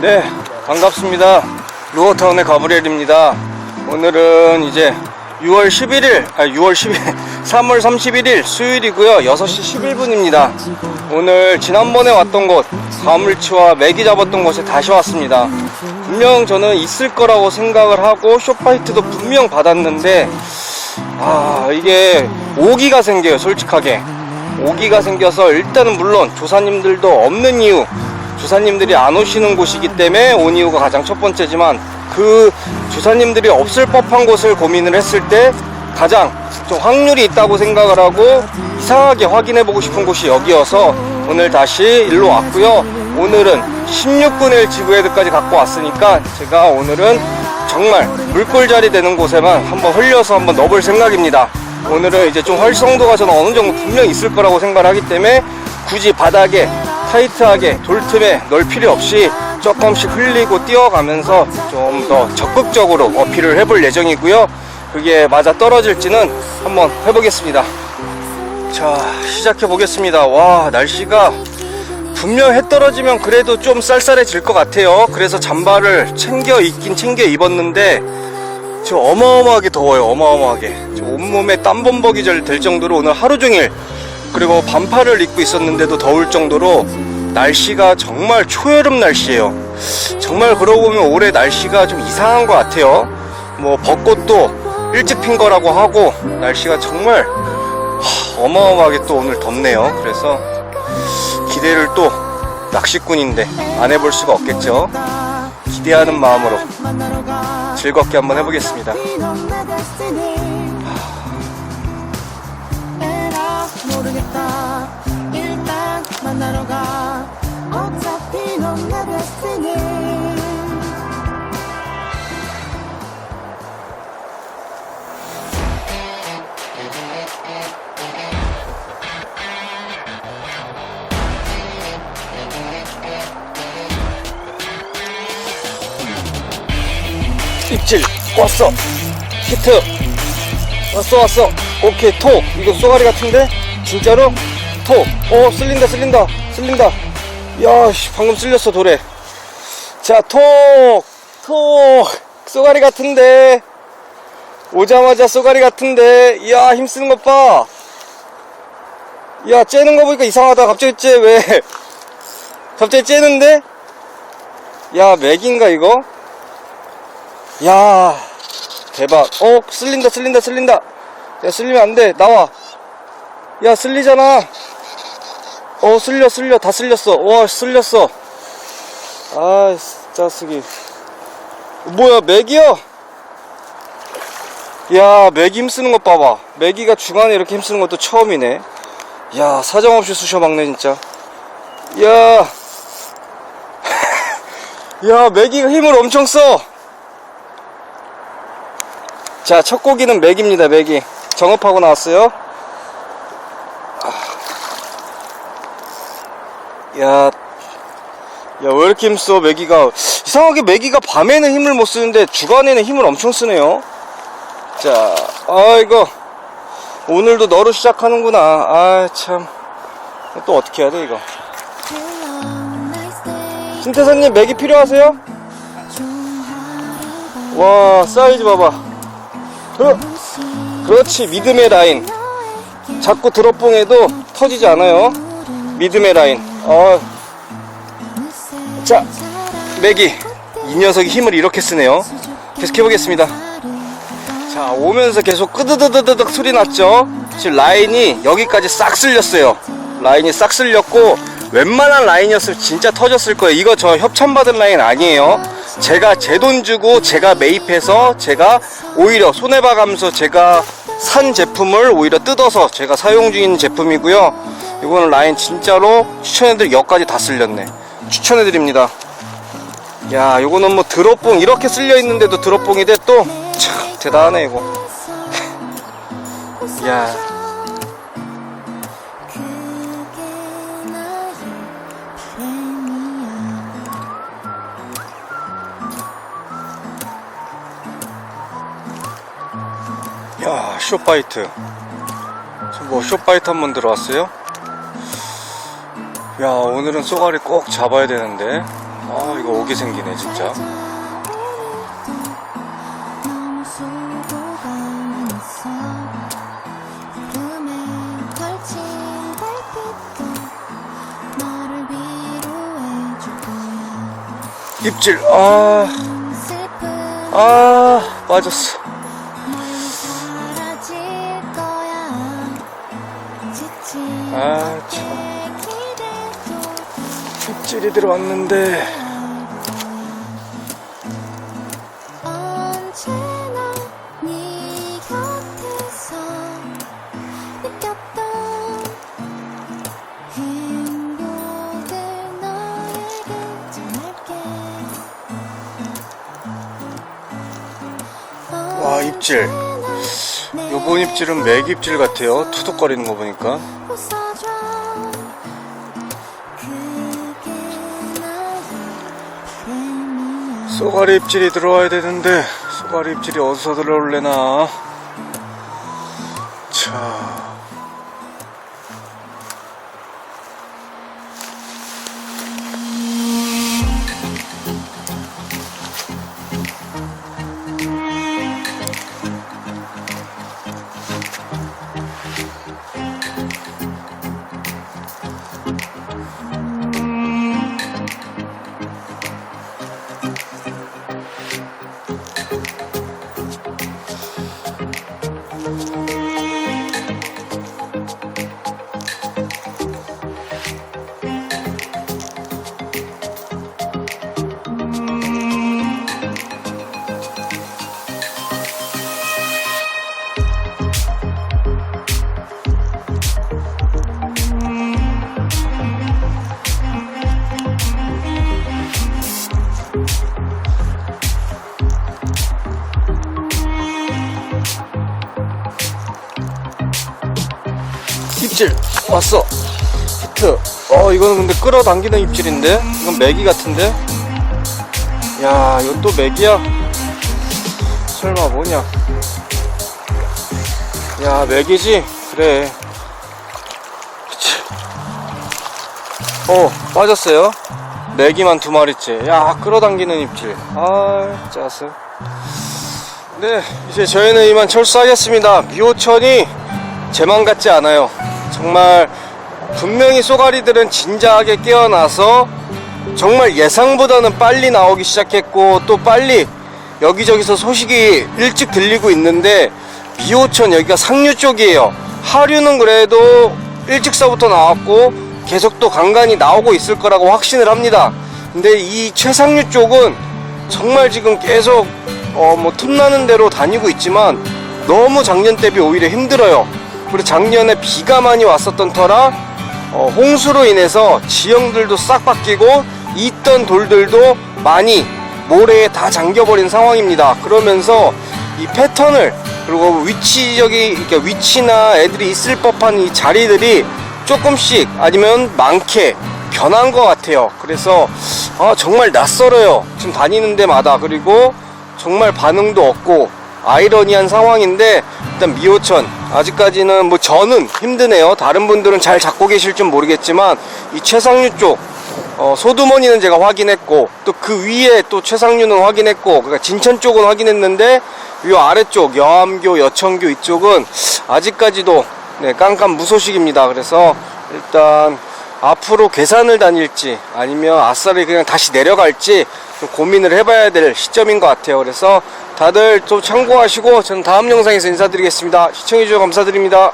네, 반갑습니다. 루어타운의 가브리엘입니다. 오늘은 이제 6월 11일, 아니 6월 10일, 3월 31일 수요일이고요. 6시 11분입니다. 오늘 지난번에 왔던 곳, 가물치와 메기 잡았던 곳에 다시 왔습니다. 분명 저는 있을 거라고 생각을 하고 쇼파이트도 분명 받았는데 아 이게 오기가 생겨요 솔직하게 오기가 생겨서 일단은 물론 조사님들도 없는 이유 조사님들이 안 오시는 곳이기 때문에 온 이유가 가장 첫 번째지만 그 조사님들이 없을 법한 곳을 고민을 했을 때 가장 좀 확률이 있다고 생각을 하고 이상하게 확인해 보고 싶은 곳이 여기여서 오늘 다시 일로 왔고요 오늘은 16분의 1 지구헤드까지 갖고 왔으니까 제가 오늘은 정말 물골자리 되는 곳에만 한번 흘려서 한번 넣어볼 생각입니다. 오늘은 이제 좀 활성도가 저는 어느 정도 분명 있을 거라고 생각을 하기 때문에 굳이 바닥에 타이트하게 돌틈에 넣을 필요 없이 조금씩 흘리고 뛰어가면서 좀 더 적극적으로 어필을 해볼 예정이고요. 그게 맞아 떨어질지는 한번 해보겠습니다. 자, 시작해 보겠습니다. 와, 날씨가 분명 해 떨어지면 그래도 좀 쌀쌀해질 것 같아요. 그래서 잠바를 챙겨 입긴 챙겨 입었는데 저 어마어마하게 더워요. 어마어마하게. 저 온몸에 땀범벅이 될 정도로 오늘 하루 종일 그리고 반팔을 입고 있었는데도 더울 정도로 날씨가 정말 초여름 날씨예요. 정말 그러고 보면 올해 날씨가 좀 이상한 것 같아요. 뭐 벚꽃도 일찍 핀 거라고 하고 날씨가 정말 하, 어마어마하게 또 오늘 덥네요. 그래서 기대를 또 낚시꾼인데 안 해볼 수가 없겠죠. 기대하는 마음으로 즐겁게 한번 해보겠습니다. 모르겠다. 일단 만나러 가. 어차피 넌내 데스티니. 입질 왔어. 히트. 왔어 왔어. 오케이 톡 이거 쏘가리 같은데 진짜로? 톡 어 쓸린다 쓸린다 쓸린다. 야씨 방금 쓸렸어 돌에. 자 톡 톡 쏘가리 같은데. 오자마자 쏘가리 같은데. 이야 힘쓰는 것봐 야 째는 거 보니까 이상하다. 갑자기 째왜? 갑자기 째는데? 야 맥인가 이거? 야 대박. 어 쓸린다 쓸린다 쓸린다. 야 쓸리면 안 돼. 나와 야 쓸리잖아. 어 쓸려 쓸려. 다 쓸렸어. 와 쓸렸어. 아 짜쓰기. 뭐야 맥이야? 야 맥이 힘쓰는 것 봐봐. 맥이가 중간에 이렇게 힘쓰는 것도 처음이네. 야 사정없이 쑤셔 막네 진짜. 야. 야, 맥이가 힘을 엄청 써. 자, 첫 고기는 맥입니다, 맥이. 정업하고 나왔어요. 야, 야, 왜 이렇게 힘써, 맥이가. 이상하게 맥이가 밤에는 힘을 못 쓰는데 주간에는 힘을 엄청 쓰네요. 자, 아이고. 오늘도 너로 시작하는구나. 아, 참. 또 어떻게 해야 돼, 이거. 신태사님, 맥이 필요하세요? 와, 사이즈 봐봐. 어, 그렇지, 믿음의 라인. 자꾸 드롭봉해도 터지지 않아요. 믿음의 라인. 어, 자, 맥이. 이 녀석이 힘을 이렇게 쓰네요. 계속 해보겠습니다. 자, 오면서 계속 끄드드드드득 소리 났죠? 지금 라인이 여기까지 싹 쓸렸어요. 라인이 싹 쓸렸고, 웬만한 라인이었으면 진짜 터졌을 거예요. 이거 저 협찬받은 라인 아니에요. 제가 제 돈 주고 제가 매입해서 제가 오히려 손해봐가면서 제가 산 제품을 오히려 뜯어서 제가 사용 중인 제품이고요. 이거는 라인 진짜로 추천해드릴 여기까지 다 쓸렸네. 추천해드립니다. 야, 요거는 뭐 드롭봉 이렇게 쓸려 있는데도 드롭봉이 돼 또. 참 대단하네 이거. 야. 야, 쇼파이트. 뭐 쇼파이트 한 번 들어왔어요? 야, 오늘은 쏘가리 꼭 잡아야 되는데. 아, 이거 오게 생기네 진짜. 입질 아, 슬픈 아 빠졌어 입질이 들어왔는데. 네 와, 입질. 요번 입질은 맥 입질 같아요. 투둑거리는 거 보니까 쏘가리 입질이 들어와야 되는데 쏘가리 입질이 어디서 들어올래나 입질. 왔어. 히트. 어 이거는 근데 끌어당기는 입질인데? 이건 맥이 같은데? 야 이건 또 맥이야? 설마 뭐냐? 야 맥이지? 그래. 그치. 어 빠졌어요? 맥이만 두 마리째 야 끌어당기는 입질. 아 짜스 네 이제 저희는 이만 철수하겠습니다. 미호천이 제만 같지 않아요. 정말 분명히 쏘가리들은 진지하게 깨어나서 정말 예상보다는 빨리 나오기 시작했고 또 빨리 여기저기서 소식이 일찍 들리고 있는데 미호천 여기가 상류 쪽이에요. 하류는 그래도 일찍서부터 나왔고 계속 또 간간히 나오고 있을 거라고 확신을 합니다. 근데 이 최상류 쪽은 정말 지금 계속 어 뭐 틈나는 대로 다니고 있지만 너무 작년 대비 오히려 힘들어요. 그리고 작년에 비가 많이 왔었던 터라 어, 홍수로 인해서 지형들도 싹 바뀌고 있던 돌들도 많이 모래에 다 잠겨버린 상황입니다. 그러면서 이 패턴을 그리고 위치적이 이렇게 위치나 애들이 있을 법한 이 자리들이 조금씩 아니면 많게 변한 것 같아요. 그래서 아, 정말 낯설어요. 지금 다니는 데마다 그리고 정말 반응도 없고 아이러니한 상황인데 일단 미호천 아직까지는 뭐 저는 힘드네요. 다른 분들은 잘 잡고 계실 줄 모르겠지만 이 최상류 쪽 어, 소두머니는 제가 확인했고 또 그 위에 또 최상류는 확인했고 그러니까 진천 쪽은 확인했는데 이 아래쪽 여암교 여천교 이쪽은 아직까지도 네, 깜깜 무소식입니다. 그래서 일단 앞으로 계산을 다닐지 아니면 아싸리 그냥 다시 내려갈지 좀 고민을 해봐야 될 시점인 것 같아요. 그래서 다들 좀 참고하시고 저는 다음 영상에서 인사드리겠습니다. 시청해주셔서 감사드립니다.